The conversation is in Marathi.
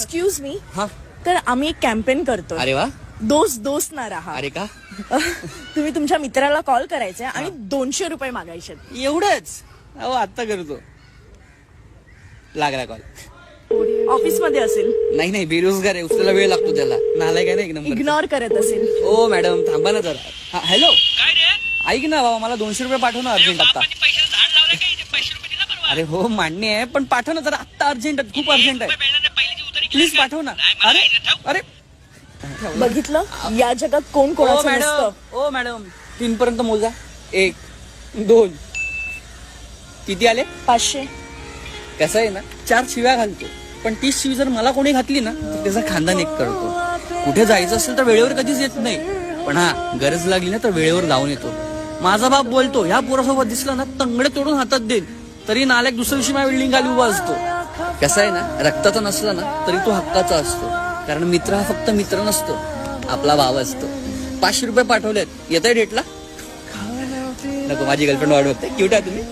एक्सक्यूज मी हा। तर आम्ही एक कॅम्पेन करतो अरे वा. दोस्त दोस्त ना राहा. अरे का? तुम्ही तुमच्या मित्राला कॉल करायचा आणि दोनशे रुपये मागायचे. एवढंच? अहो आत्ता करतो. लागला कॉल ऑफिसमध्ये असेल. नाही नाही बेरोजगार आहे. उचलायला वेळ लागतो त्याला. नालाय काय ना एक नंबर. इग्नोर करत असेल. ओ मॅडम थांबा ना जरा. हा, हॅलो काय रे? ऐक ना बाबा मला दोनशे रुपये पाठव ना अर्जंट आता. झाड लावलं पैसे रुपये दिला अरे हो मान्य आहे पण पाठव ना जरा आत्ता अर्जंट खूप अर्जंट आहे मिळणार नाही, पहिलीची उतारी केली प्लीज? पाठव ना. अरे. अरे. बघितलं? या जगात कोण ओ कोणाचं मॅडम नसतं? ओ मॅडम. तीन पर्यंत मोजा. एक दोन. किती आले? पाचशे. कसं आहे ना चार शिव्या घालतो. पण तीच शिवी जर मला कोणी घातली ना तर त्याचा खानदान एक करतो. कुठे जायचं असेल तर वेळेवर कधीच येत नाही. पण हा गरज लागली ना तर वेळेवर धावून येतो. माझा बाप बोलतो ह्या पोरासोबत दिसला ना तंगडे तोडून हातात देईन. तरी नाल्याक दुसऱ्या दिवशी माझ्या बिल्डिंग खाली उभा असतो. कसं आहे ना रक्ताचा नसला ना तरी तो हक्काचा असतो. कारण मित्र हा फक्त मित्र नसतो आपला भाव असतो. पाचशे रुपये पाठवलेत. येत आहे डेटला नको माझी गर्लफ्रेंड वाढवत बघते. क्यूट आहे तुम्ही.